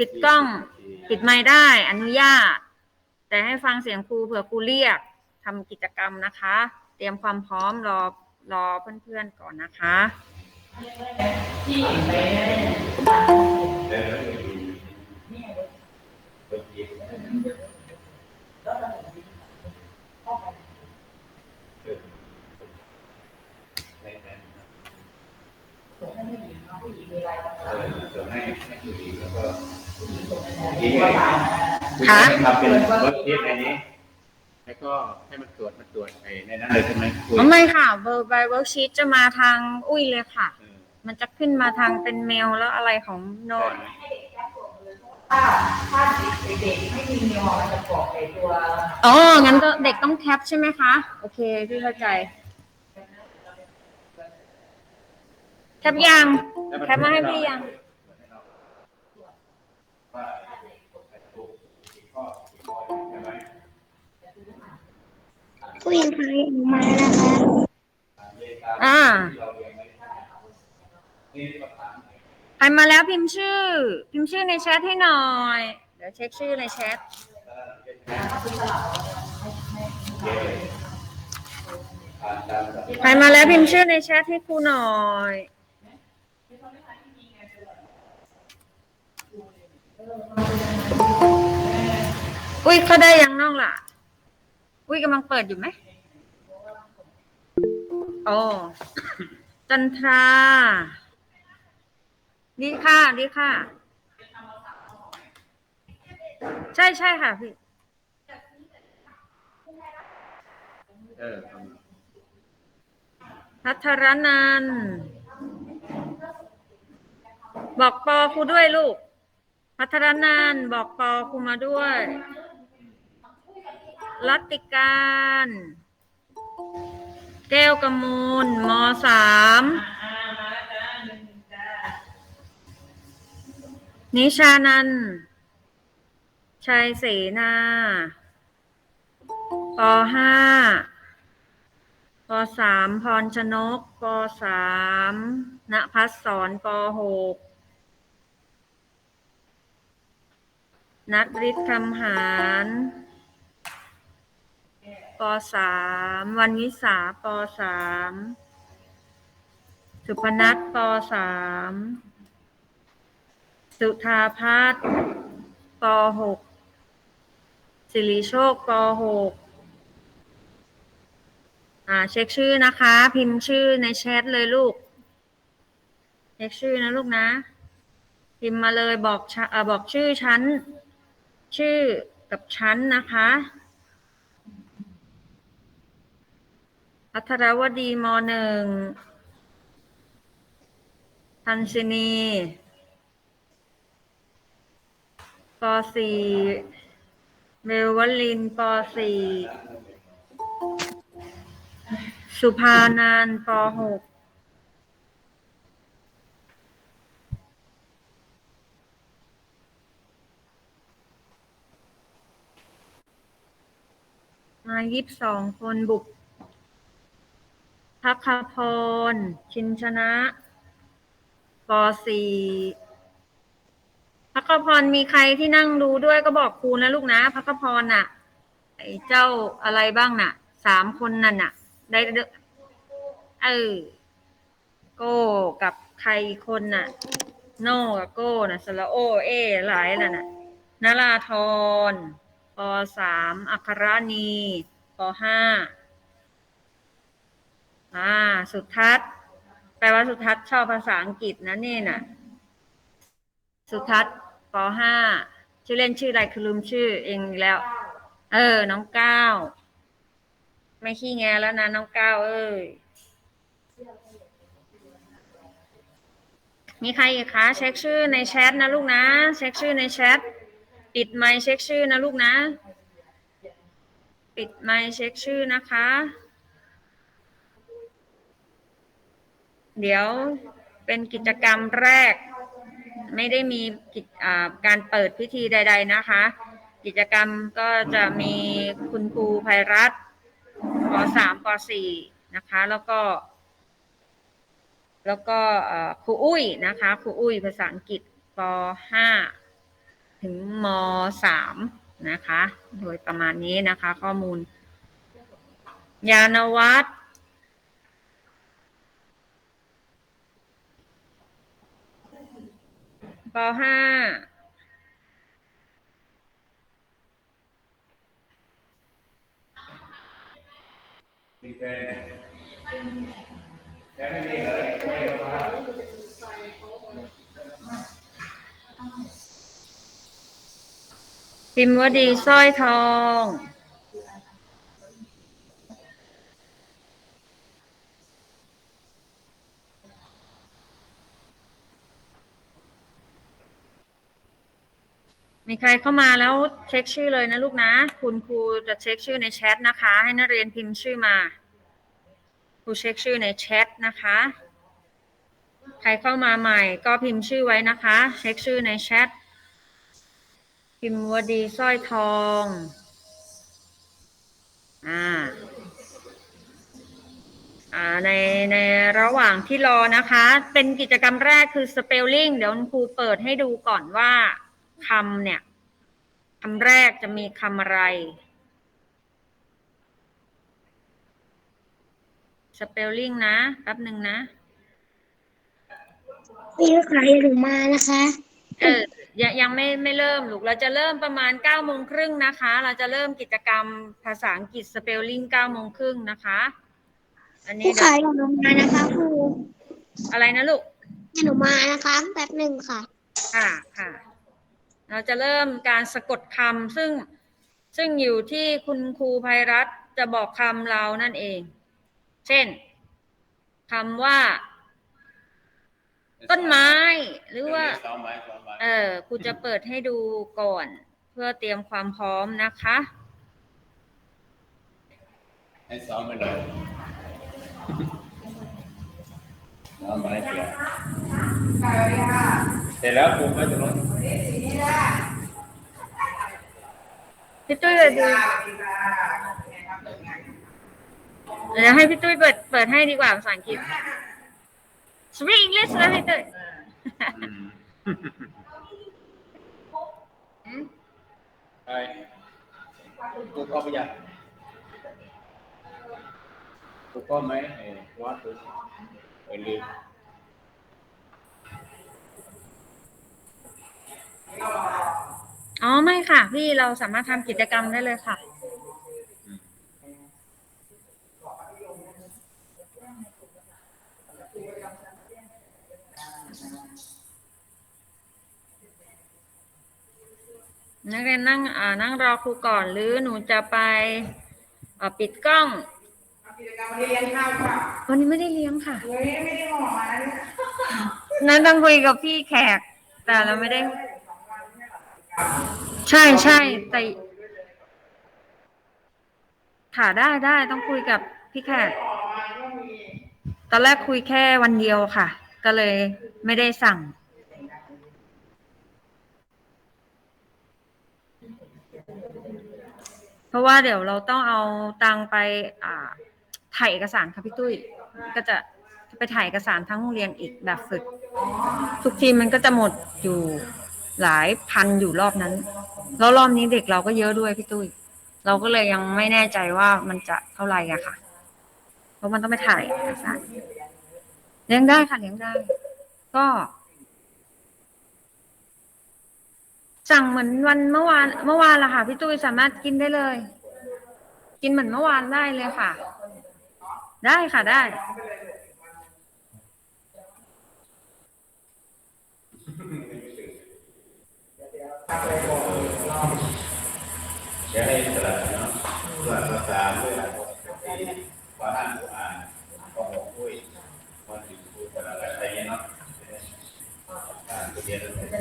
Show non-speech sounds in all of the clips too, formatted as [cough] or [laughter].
ปิดกล้อง ปิดไมค์ได้อนุญาต แต่ให้ฟังเสียงครูเผื่อครูเรียกทำกิจกรรมนะคะ เตรียมความพร้อมรอรอเพื่อนๆก่อนนะคะ ค่ะทำเป็นรถทิพในนี้ แล้วก็ให้มันตรวจมันตรวจไอ้ในนั้นเลยใช่ไหมคุยอ๋อไม่ค่ะเบอร์ไบเวิร์กชีตจะมาทางอุ้ยเลยค่ะเออมันจะขึ้นมาทางเป็นเมลแล้วอะไรของโน้ตถ้าถ้าเด็กๆไม่มีเมลมันจะกรอกในตัวอ๋องั้นก็เด็กต้องแคปใช่ไหมคะ โอเคพี่เข้าใจ แคปยัง แคปมาให้พี่ยัง ผู้หญิงพายออกมานะคะ อ่า ใครมาแล้วพิมพ์ชื่อ พิมพ์ชื่อในแชทให้หน่อย เดี๋ยวเช็คชื่อในแชท ใครมาแล้วพิมพ์ชื่อในแชทให้ครูหน่อย อุ้ยเขาได้ยังน้องล่ะ อุ้ยกำลังเปิดอยู่ไหมโอ๋อจันทราดีค่ะดีค่ะ ใช่ใช่ค่ะพี่ เออพัทรนันบอกปอครูด้วยลูก พัทรนันบอกปอครูมาด้วย รัตติการ แก้วกมูลมสามนิชานันชัยเสนาปห้าปสามพรชนกปสามณพัสสรปหกนัทฤทธิ์คำหาร ปสามวันวิสาปสามสุพนัทปสามสุธาพัฒน์ปหกสิริโชคปหกอ่า เช็คชื่อนะคะ พิมพ์ชื่อในแชทเลยลูก เช็คชื่อนะลูกนะ พิมพ์มาเลยบอกอบอกชื่อชั้น ชื่อกับชั้นนะคะ อัทรวดีมหนึ่งทันซินีปสี่เมลวลินปสี่สุภานานท์ปหกมายี่สิบสองคนบุก พักคพร ชินชนะปสี่พักพรมีใครที่นั่งดูด้วยก็บอกครูนะลูกนะพักพรน่ะ ไอ้เจ้าอะไรบ้างน่ะสามคนนั่นน่ะ ได้เออโก้กับใครอีกคนน่ะ โน่กับโก้น่ะสระโอ เอ หลายน่ะน่ะนาราธรปสามอัครณีปห้า อ่า สุทัศน์แปลว่าสุทัศน์ชอบภาษาอังกฤษนะนี่น่ะ สุทัศน์ปห้าชื่อเล่นชื่ออะไรคือลืมชื่อเองแล้ว เออ น้องก้าวไม่ขี้แงแล้วนะน้องก้าวเอ้ยมีใครอีกคะเช็คชื่อในแชทนะลูกนะเช็คชื่อในแชทปิดไมค์เช็คชื่อนะลูกนะ ปิดไมค์เช็คชื่อนะคะ เดี๋ยวเป็นกิจกรรมแรก ไม่ได้มีกิจอ่าการเปิดพิธีใด ๆนะคะ กิจกรรมก็จะมีคุณครูภัยรัตปสามปสี่นะคะ แล้วก็ แล้วก็ครูอุ้ยนะคะครูอุ้ยภาษาอังกฤษปห้าถึงมสามนะคะ โดยประมาณนี้นะคะ ข้อมูล ยานวัตร ปห้ามีแฟนแล้วไม่มีเหรไม่เหรอครับพิมพ์วดีสร้อยทอง มีใครเข้ามาแล้วเช็คชื่อเลยนะลูกนะ คุณครูจะเช็คชื่อในแชทนะคะ ให้นักเรียนพิมพ์ชื่อมาครูเช็คชื่อในแชทนะคะ ใครเข้ามาใหม่ ก็พิมพ์ชื่อไว้นะคะ เช็คชื่อในแชทพิมพ์วดีสร้อยทองอ่าอ่าในในระหว่างที่รอนะคะ เป็นกิจกรรมแรกคือ spelling เดี๋ยวคุณครูเปิดให้ดูก่อนว่า คำเนี่ยคำแรกจะมีคำอะไร spelling นะแป๊บหนึ่งนะพี่ขายหนูมานะคะ เออยังยังไม่ไม่เริ่มลูกเราจะเริ่มประมาณเก้าโมงครึ่งนะคะ เราจะเริ่มกิจกรรมภาษาอังกฤษ spelling เก้าโมงครึ่งนะคะ อันนี้พี่เดี๋ยวขายหนูมานะคะครูอะไรนะลูกหนูมานะคะแป๊บหนึ่งค่ะ ค่ะค่ะ เราจะเริ่มการสะกดคำซึ่งซึ่งอยู่ที่คุณครูภัยรัตน์จะบอกคำเรานั่นเอง เช่นคำว่า ต้นไม้ หรือว่าสองไม้สองไม้เออครูจะเปิดให้ดูก่อน เพื่อเตรียมความพร้อมนะคะให้สองไปเลยสองไม้เสียเสร็จแล้วปลูกไว้ตรงนู้น พี่ตุ้ยเปิดดูเดี๋ยวให้พี่ตุ้ยเปิดเปิดให้ดีกว่าภาษาอังกฤษ Speak English แล้วพี่ตุ้ยอืมไปปลูกเอาไปยังปลูกก็ไหมไอ้วัดดูไอ้ลืม อ๋อไม่ค่ะ พี่เราสามารถทำกิจกรรมได้เลยค่ะ นักเรียนนั่งอ่านั่งรอครูก่อนหรือหนูจะไปอ่าปิดกล้อง กิจกรรมวันนี้เลี้ยงข้าวค่ะวันนี้ไม่ได้เลี้ยงค่ะ เฮ้ยไม่ได้บอกมาเนี่ย นั้นต้องคุยกับพี่แขก แต่เราไม่ได้ ใช่ใช่แต่ค่ะได้ได้ต้องคุยกับพี่แขกตอนแรกคุยแค่วันเดียวค่ะ ก็เลยไม่ได้สั่ง เพราะว่าเดี๋ยวเราต้องเอาตังไป อ่า ถ่ายเอกสารค่ะพี่ตุ้ย ก็จะไปถ่ายเอกสารทั้งโรงเรียนอีกแบบฝึก ทุกทีมมันก็จะหมดอยู่ หลายพันอยู่รอบนั้น แล้วรอบนี้เด็กเราก็เยอะด้วยพี่ตุ้ยเราก็เลยยังไม่แน่ใจว่ามันจะเท่าไหร่อะค่ะ เพราะมันต้องไปถ่ายเอกสารเลี้ยงได้ค่ะเลี้ยงได้ ก็สั่งเหมือนวันเมื่อวานเมื่อวานละค่ะพี่ตุ้ยสามารถกินได้เลย กินเหมือนเมื่อวานได้เลยค่ะ ได้ค่ะได้ เดี๋ยวให้สลับเนาะสลับภาษาด้วยหลายคนพอห้าอ่านพอหกคุยพอถึงคุยสลับอะไรเงี้ยเนาะอ่านตัวเรียนแล้วไม่ได้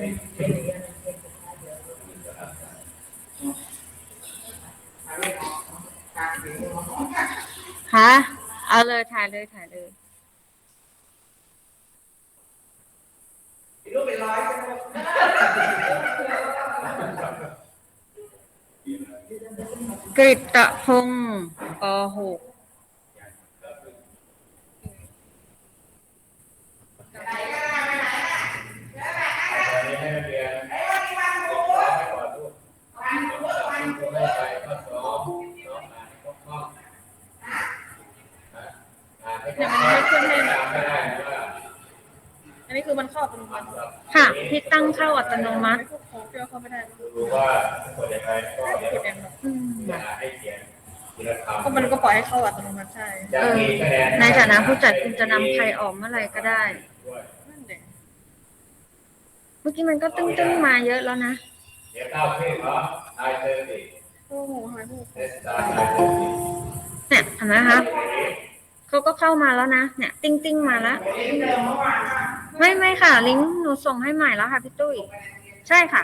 ฮะเอาเลยถ่ายเลยถ่ายเลย กฤตะพงศ์ป .6 อันนี้คือมันเข้าอัตโนมัติค่ะที่ตั้งเข้าอัตโนมัติเจอเข้าไม่ได้ รู้ว่าควยังไง ก็มันก็ปล่อยให้เข้าอัตโนมัติใช่จะมีคะแนนในฐานะผู้จัดคุณจะนำใครออกเมื่อไหร่ก็ได้ นั่นเด็กเมื่อกี้มันก็ตึ้งตึ้งๆมาเยอะแล้วนะ เดี๋ยวเข้าเพลงเนาะนายเธอสิโอ้โหทำไมพูดเทสตาร์นายเธอสิเนี่ยเห็นไหมคะเขาก็เข้ามาแล้วนะ เนี่ย ติ้งติ้งๆมาแล้ว ไม่ไม่ค่ะ ลิงก์หนูส่งให้ใหม่แล้วค่ะพี่ตุ้ย ใช่ค่ะ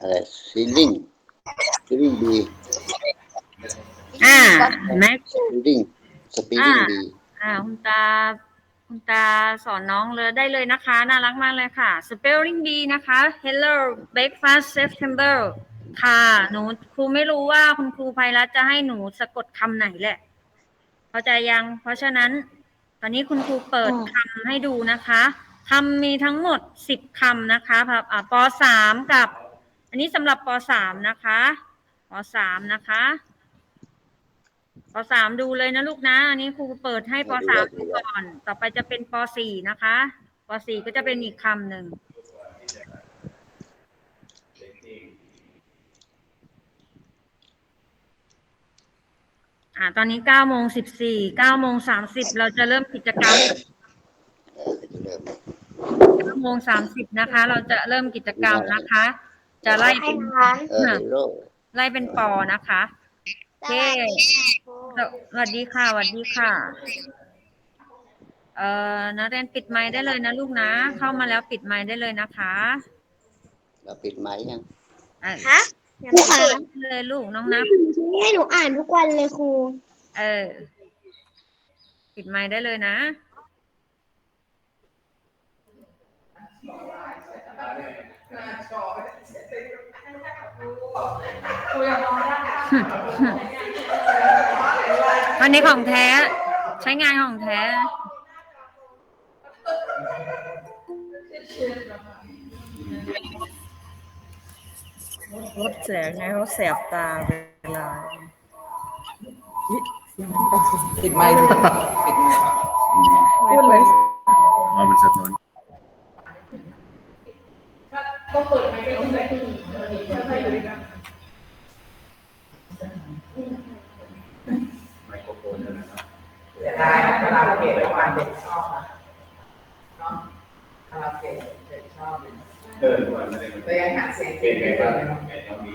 อะไรซีลิงซีลิงบีอ่าเห็นไหมซีลิงสปีลิงบีอ่าคุณตา คุณตาสอนน้องเลยได้เลยนะคะ น่ารักมากเลยค่ะ spelling bee นะคะ hello breakfast September ค่ะหนูครูไม่รู้ว่าคุณครูภัยรัตน์จะให้หนูสะกดคำไหนแหละ เข้าใจยัง เพราะฉะนั้น ตอนนี้คุณครูเปิดคำให้ดูนะคะ คำมีทั้งหมดสิบคำนะคะครับอ่าปสามกับ อันนี้สำหรับปสามนะคะปสามนะคะปสามดูเลยนะลูกนะ อันนี้ครูเปิดให้ปสามดูก่อน ต่อไปจะเป็นปสี่นะคะปสี่ก็จะเป็นอีกคำหนึ่งอ่าตอนนี้เก้าโมงสิบสี่เก้าโมงสามสิบเราจะเริ่มกิจกรรมเออจะเริ่มเก้าโมงสามสิบนะคะ เราจะเริ่มกิจกรรมนะคะ จะไล่ให้เป็นร้านเออฮีโร่ไล่เป็นปอนะคะโอเคสวัสดีค่ะสวัสดีค่ะ เอ่อนักเรียนปิดไมค์ได้เลยนะลูกนะ เข้ามาแล้วปิดไมค์ได้เลยนะคะเราปิดไม้ยังเออฮะครูคะเลยลูกน้องนับให้หนูอ่านทุกวันเลยครู เออ ปิดไมค์ได้เลยนะ วันนี้ของแท้ ใช้งานของแท้ลดแสงไงเขาแสบตาเวลาปิดไมค์ปิดไมค์พูดเลยอ๋อมันสะท้อน ก็เปิดไมค์ไปลงใจที่นี่ค่อยๆเลยนะไมโครโฟนนั่นนะครับเสียดายนะคาราเกะเมื่อวานเด็กชอบนะเนาะคาราเกะเด็กชอบเดิเวนนั้นเลยแต่ยังหาเสียงเป็นไงบ้างเป็นยังมี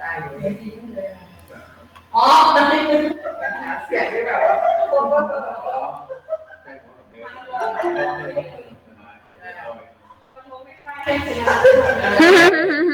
ได้อยู่ไม่ดีเลยอ๋อมันหาเสียงได้แบบว่า Thank [laughs] you.